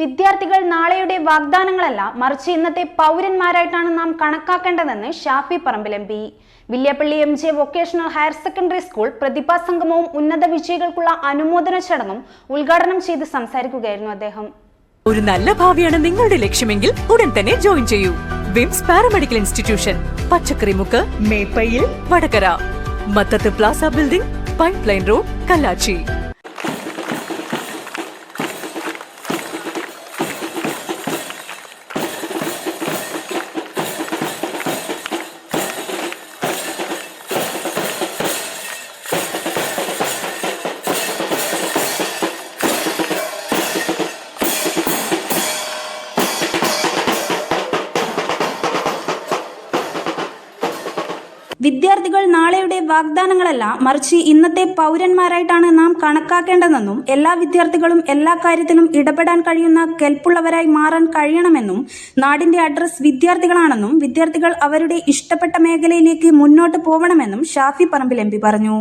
വിദ്യാർത്ഥികൾ നാളെയുടെ വാഗ്ദാനങ്ങളല്ല മറിച്ച് ഇന്നത്തെ പൗരന്മാരായിട്ടാണ് നാം കണക്കാക്കേണ്ടതെന്ന് Shafi Parambil M P. Villiappally M J vocational higher secondary school പ്രതിഭാ സംഗമവും ഉന്നത വിജയികൾക്കുള്ള അനുമോദന ചടങ്ങും ഉദ്ഘാടനം ചെയ്ത് സംസാരിക്കുകയായിരുന്നു അദ്ദേഹം. ഒരു നല്ല ഭാവിയാണ് നിങ്ങളുടെ ലക്ഷ്യമെങ്കിൽ ഉടൻ തന്നെ ജോയിൻ ചെയ്യൂ. VIMS paramedical institution Pachakkarimukku Meppayil Vadakara. Mathathu plaza building pipe line road Kallachi. വിദ്യാർത്ഥികൾ നാളെയുടെ വാഗ്ദാനങ്ങളല്ല മറിച്ച് ഇന്നത്തെ പൗരന്മാരായിട്ടാണ് നാം കണക്കാക്കേണ്ടതെന്നും എല്ലാ വിദ്യാർത്ഥികളും എല്ലാ കാര്യത്തിലും ഇടപെടാൻ കഴിയുന്ന കെൽപ്പുള്ളവരായി മാറാൻ കഴിയണമെന്നും നാടിന്റെ അഡ്രസ് വിദ്യാർത്ഥികളാണെന്നും വിദ്യാർത്ഥികൾ അവരുടെ ഇഷ്ടപ്പെട്ട മേഖലയിലേക്ക് മുന്നോട്ട് പോകണമെന്നും ഷാഫി പറമ്പിൽ എം പറഞ്ഞു.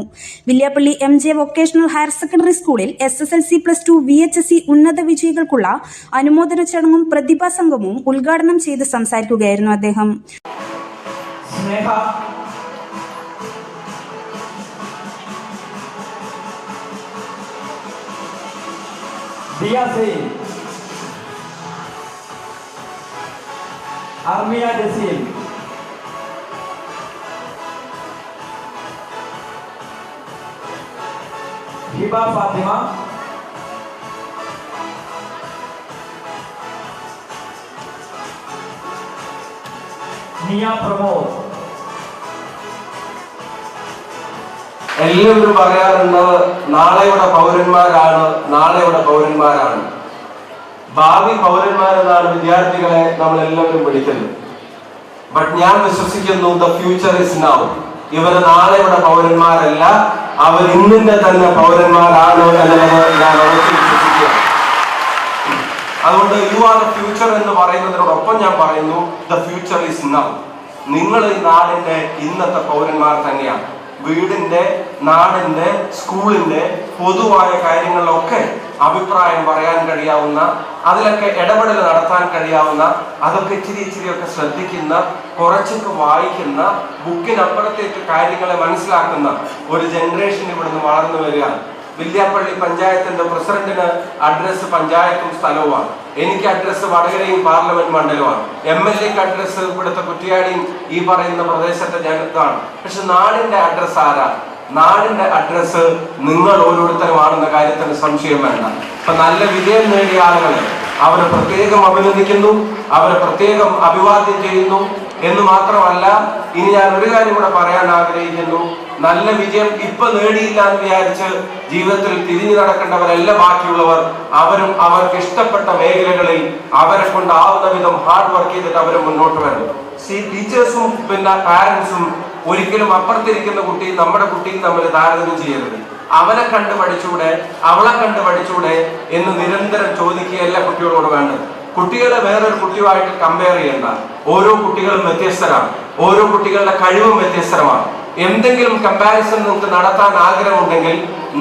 Villiappally M J vocational higher secondary സ്കൂളിൽ S S L C plus two V H S C ഉന്നത വിജയികൾക്കുള്ള അനുമോദന ചടങ്ങും പ്രതിഭാ സംഗമവും ഉദ്ഘാടനം ചെയ്ത് സംസാരിക്കുകയായിരുന്നു അദ്ദേഹം. സ്നേഹ दिया सिंह आर्मिया जसीम हिबा फातिमा निया प्रमोद എല്ലാവരും പറയാറുള്ളത് നാളെയുടെ പൗരന്മാരാണ് നാളെയുടെ പൗരന്മാരാണ്. ഭാവി പൗരന്മാരെന്നാണ് വിദ്യാർത്ഥികളെ നമ്മൾ എല്ലാവരും വിളിക്കുന്നത്. ബട്ട് ഞാൻ വിശ്വസിക്കുന്നു ദ ഫ്യൂച്ചർ ഇസ് നൗ ഇവർ നാളെയുടെ പൗരന്മാരല്ല അവർ ഇന്നിന്റെ തന്നെ പൗരന്മാരാണ് എന്നുള്ളത് ഞാൻ ഉറച്ചു വിശ്വസിക്കുകയാണ്. അതുകൊണ്ട് യു ആർ ദ ഫ്യൂച്ചർ എന്ന് പറയുന്നതിനോടൊപ്പം ഞാൻ പറയുന്നു ദ ഫ്യൂച്ചർ ഇസ് നൗ നിങ്ങൾ ഈ നാടിന്റെ ഇന്നത്തെ പൗരന്മാർ തന്നെയാണ്. വീടിന്റെ നാടിന്റെ സ്കൂളിന്റെ പൊതുവായ കാര്യങ്ങളിലൊക്കെ അഭിപ്രായം പറയാൻ കഴിയാവുന്ന അതിലൊക്കെ ഇടപെടൽ നടത്താൻ കഴിയാവുന്ന അതൊക്കെ ഇച്ചിരി ഇച്ചിരിയൊക്കെ ശ്രദ്ധിക്കുന്ന കുറച്ചൊക്കെ വായിക്കുന്ന ബുക്കിനപ്പുറത്തേക്ക് കാര്യങ്ങളെ മനസ്സിലാക്കുന്ന ഒരു ജനറേഷൻ ഇവിടുന്ന് വളർന്നു വരികയാണ്. വില്യാപ്പള്ളി പഞ്ചായത്തിന്റെ പ്രസിഡന്റിന് അഡ്രസ് പഞ്ചായത്തും സ്ഥലവുമാണ്. എനിക്ക് അഡ്രസ് വടകരയും പാർലമെന്റ് മണ്ഡലമാണ് എം എൽ എക്ക് അഡ്രസ് ഇവിടുത്തെ കുറ്റിയാടിയും ഈ പറയുന്ന പ്രദേശത്തെ ജനത്താണ് പക്ഷെ നാടിന്റെ അഡ്രസ് ആരാ? നാടിന്റെ അഡ്രസ് നിങ്ങൾ ഓരോരുത്തരുമാണെന്ന കാര്യത്തിന് സംശയം വേണ്ട. ഇപ്പൊ നല്ല വിജയം നേടിയ ആളുകളെ അവരെ പ്രത്യേകം അഭിനന്ദിക്കുന്നു അവരെ പ്രത്യേകം അഭിവാദ്യം ചെയ്യുന്നു എന്ന് മാത്രമല്ല ഇനി ഞാൻ ഒരു കാര്യം കൂടെ പറയാൻ ആഗ്രഹിക്കുന്നു. നല്ല വിജയം ഇപ്പൊ നേടിയില്ല എന്ന് വിചാരിച്ച് ജീവിതത്തിൽ തിരിഞ്ഞു നടക്കേണ്ടവരല്ല ബാക്കിയുള്ളവർ അവരും അവർക്ക് ഇഷ്ടപ്പെട്ട മേഖലകളിൽ അവരെ കൊണ്ടാവുന്ന വിധം ഹാർഡ് വർക്ക് ചെയ്തിട്ട് അവർ മുന്നോട്ട് വരണം. സി ടീച്ചേഴ്സും പിന്നെ പാരന്റ്സും ഒരിക്കലും അപ്പുറത്തിരിക്കുന്ന കുട്ടി നമ്മുടെ കുട്ടിയും തമ്മിൽ താരതമ്യം ചെയ്യരുത്. അവനെ കണ്ട് പഠിച്ചൂടെ അവളെ കണ്ട് പഠിച്ചൂടെ എന്ന് നിരന്തരം ചോദിക്കുകയല്ല കുട്ടികളോട് വേണ്ടത് കുട്ടികളെ വേറൊരു കുട്ടിയുമായിട്ട് കമ്പയർ ചെയ്യണ്ട. ഓരോ കുട്ടികളും വ്യത്യസ്തരാണ്. ഓരോ കുട്ടികളുടെ കഴിവും വ്യത്യസ്തമാണ് എന്തെങ്കിലും കമ്പാരിസൺ നിങ്ങൾക്ക് നടത്താൻ ആഗ്രഹമുണ്ടെങ്കിൽ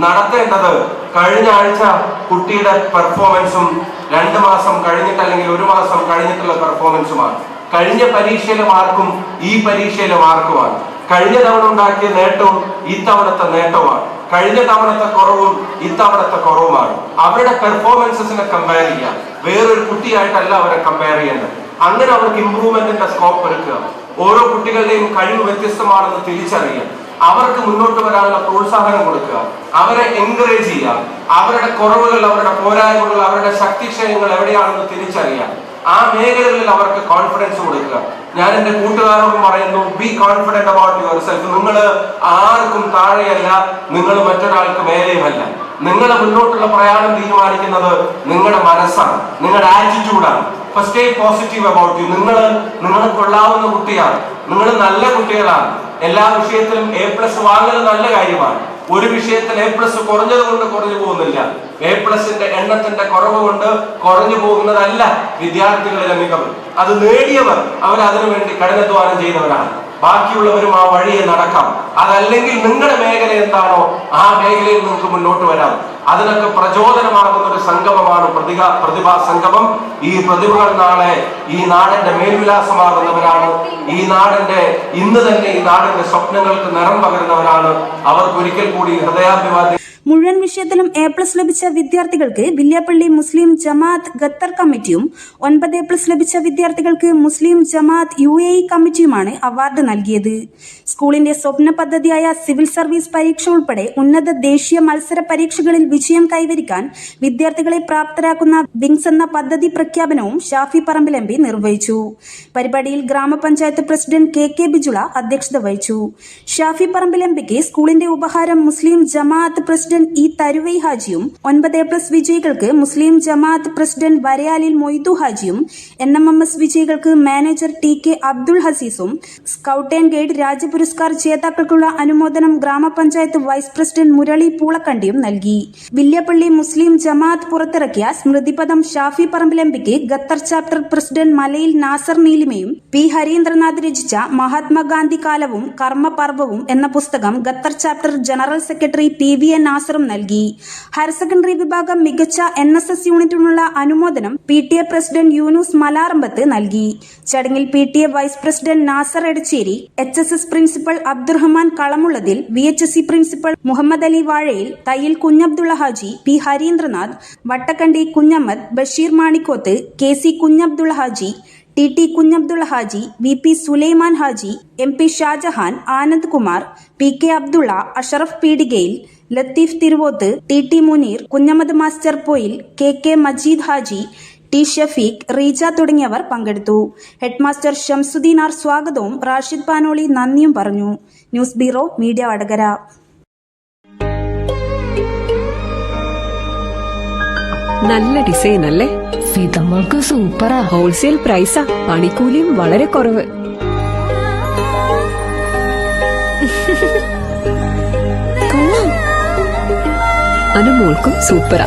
നടത്തേണ്ടത് കഴിഞ്ഞ ആഴ്ച കുട്ടിയുടെ പെർഫോമൻസും രണ്ട് മാസം കഴിഞ്ഞിട്ട് അല്ലെങ്കിൽ ഒരു മാസം കഴിഞ്ഞിട്ടുള്ള പെർഫോമൻസുമാണ് കഴിഞ്ഞ പരീക്ഷയിലെ മാർക്കും ഈ പരീക്ഷയിലെ മാർക്കുമാണ്. കഴിഞ്ഞ തവണ ഉണ്ടാക്കിയ നേട്ടവും ഇത്തവണത്തെ നേട്ടവുമാണ്. കഴിഞ്ഞ തവണത്തെ കുറവും ഇത്തവണത്തെ കുറവുമാണ്. അവരുടെ പെർഫോമൻസസിനെ കമ്പയർ ചെയ്യുക. വേറൊരു കുട്ടിയായിട്ടല്ല അവരെ കമ്പയർ ചെയ്യേണ്ടത്. അങ്ങനെ അവർക്ക് ഇമ്പ്രൂവ്മെന്റിന്റെ സ്കോപ്പ് എടുക്കുക. ഓരോ കുട്ടികളുടെയും കഴിവ് വ്യത്യസ്തമാണെന്ന് തിരിച്ചറിയുക. അവർക്ക് മുന്നോട്ട് വരാനുള്ള പ്രോത്സാഹനം കൊടുക്കുക. അവരെ എൻകറേജ് ചെയ്യുക. അവരുടെ കുറവുകൾ അവരുടെ പോരായ്മകൾ അവരുടെ ശക്തിക്ഷയങ്ങൾ എവിടെയാണെന്ന് തിരിച്ചറിയുക. ആ മേഖലകളിൽ അവർക്ക് കോൺഫിഡൻസ് കൊടുക്കുക. ഞാൻ എന്റെ കൂട്ടുകാരോടും പറയുന്നു be confident about yourself നിങ്ങൾ ആർക്കും താഴെയല്ല നിങ്ങൾ മറ്റൊരാൾക്ക് മേലെയുമല്ല. നിങ്ങളെ മുന്നോട്ടുള്ള പ്രയാണം തീരുമാനിക്കുന്നത് നിങ്ങളുടെ മനസ്സാണ് നിങ്ങളുടെ ആറ്റിറ്റ്യൂഡാണ് അപ്പൊ സ്റ്റേ പോസിറ്റീവ് അബൌട്ട് യു നിങ്ങൾ നിങ്ങൾ കൊള്ളാവുന്ന കുട്ടിയാണ്. നിങ്ങൾ നല്ല കുട്ടികളാണ്. എല്ലാ വിഷയത്തിലും എ പ്ലസ് വാങ്ങൽ നല്ല കാര്യമാണ്. ഒരു വിഷയത്തിൽ എ പ്ലസ് കുറഞ്ഞത് കൊണ്ട് കുറഞ്ഞു പോകുന്നില്ല. എ പ്ലസിന്റെ എണ്ണത്തിന്റെ കുറവ് കൊണ്ട് കുറഞ്ഞു പോകുന്നതല്ല വിദ്യാർത്ഥികളിലെ മികവ്. അത് നേടിയവർ അവർ അതിനുവേണ്ടി കഠിനാധ്വാനം ചെയ്യുന്നവരാണ് ബാക്കിയുള്ളവരും ആ വഴിയെ നടക്കാം. അതല്ലെങ്കിൽ നിങ്ങളുടെ മേഖല എന്താണോ ആ മേഖലയിൽ നിങ്ങൾക്ക് മുന്നോട്ട് വരാം. അതിനൊക്കെ പ്രചോദനമാകുന്ന ഒരു സംഗമമാണ് പ്രതിഭ പ്രതിഭാ സംഗമം. ഈ പ്രതിഭകൾ നാളെ ഈ നാടിന്റെ മേൽവിലാസമാകുന്നവരാണ്. ഈ നാടിന്റെ ഇന്ന് തന്നെ ഈ നാടിന്റെ സ്വപ്നങ്ങൾക്ക് നിറം പകരുന്നവരാണ്. അവർക്ക് ഒരിക്കൽ കൂടി ഹൃദയാഭിവാദി മുഴുവൻ വിഷയത്തിലും എ പ്ലസ് ലഭിച്ച വിദ്യാർത്ഥികൾക്ക് വില്യാപ്പള്ളി മുസ്ലിം ജമാഅത്ത് ഖത്തർ കമ്മിറ്റിയും ഒൻപത് എ പ്ലസ് ലഭിച്ച വിദ്യാർത്ഥികൾക്ക് മുസ്ലിം ജമാഅത്ത് യു കമ്മിറ്റിയുമാണ് അവാർഡ് നൽകിയത്. സ്കൂളിന്റെ സ്വപ്ന പദ്ധതിയായ സിവിൽ സർവീസ് പരീക്ഷ ഉൾപ്പെടെ ഉന്നത ദേശീയ മത്സര പരീക്ഷകളിൽ വിജയം കൈവരിക്കാൻ വിദ്യാർത്ഥികളെ പ്രാപ്തരാക്കുന്ന വിങ്സ് എന്ന പദ്ധതി പ്രഖ്യാപനവും ഷാഫി പറമ്പിൽ എം നിർവഹിച്ചു. പരിപാടിയിൽ ഗ്രാമപഞ്ചായത്ത് പ്രസിഡന്റ് കെ കെ ബിജുള അധ്യക്ഷത വഹിച്ചു. ഷാഫി പറമ്പിൽ എം സ്കൂളിന്റെ ഉപഹാരം മുസ്ലിം ജമാഅത്ത് പ്രസിഡന്റ് ഇ തരുവൈ ഹാജിയും ഒൻപത് എ പ്ലസ് വിജയികൾക്ക് മുസ്ലിം ജമാഅത്ത് പ്രസിഡന്റ് വരയാലിൽ മൊയ്തു ഹാജിയും എൻ എം എം എസ് വിജയികൾക്ക് മാനേജർ ടി കെ അബ്ദുൾ ഹസീസും സ്കൌട്ട് ആൻഡ് ഗൈഡ് രാജ്യപുരസ്കാർ ജേതാക്കൾക്കുള്ള അനുമോദനം ഗ്രാമപഞ്ചായത്ത് വൈസ് പ്രസിഡന്റ് മുരളി പൂളക്കണ്ടിയും നൽകി. വില്യപ്പള്ളി മുസ്ലിം ജമാഅത്ത് പുറത്തിറക്കിയ Smrithipadam Shafi പറമ്പിലമ്പിക്ക് Qatar chapter president Malayil Nasar നീലിമയും P Harindranath രചിച്ച മഹാത്മാഗാന്ധി കാലവും കർമ്മപർവവും എന്ന പുസ്തകം Qatar chapter general secretary P V N നാസറും നൽകി. ഹയർ സെക്കൻഡറി വിഭാഗം മികച്ച എൻ എസ് എസ് യൂണിറ്റിനുള്ള അനുമോദനം P T A president Yoonus Malarambath നൽകി. ചടങ്ങിൽ P T A vice president Nasar Edachery H S S principal Abdurahman Kalamullathil V H S C principal Muhammad Ali Vazhayil Thayyil Kunhabdulla Haji P Harindranath Vattakandi Kunhammad Basheer Manikoth K C Kunhabdulla Haji T T Kunhabdulla Haji V P Sulaiman Haji M P Shajahan Anand Kumar P K Abdulla Ashraf Peedikayil Latheef Thiruvoth T T Muneer Kunhammad master Poyil K K Majeed Haji T Shafeeq Reeja തുടങ്ങിയവർ പങ്കെടുത്തു. Headmaster Shamsuddin R സ്വാഗതവും റാഷിദ് പാനോളി നന്ദിയും പറഞ്ഞു. News bureau media Vadakara. നല്ല design അല്ലേ? ഫിതമ്മൾക്ക് സൂപ്പറാ. Wholesale പ്രൈസാ. പണിക്കൂലിയും വളരെ കുറവ്. അനുമോൾക്കും സൂപ്പറാ.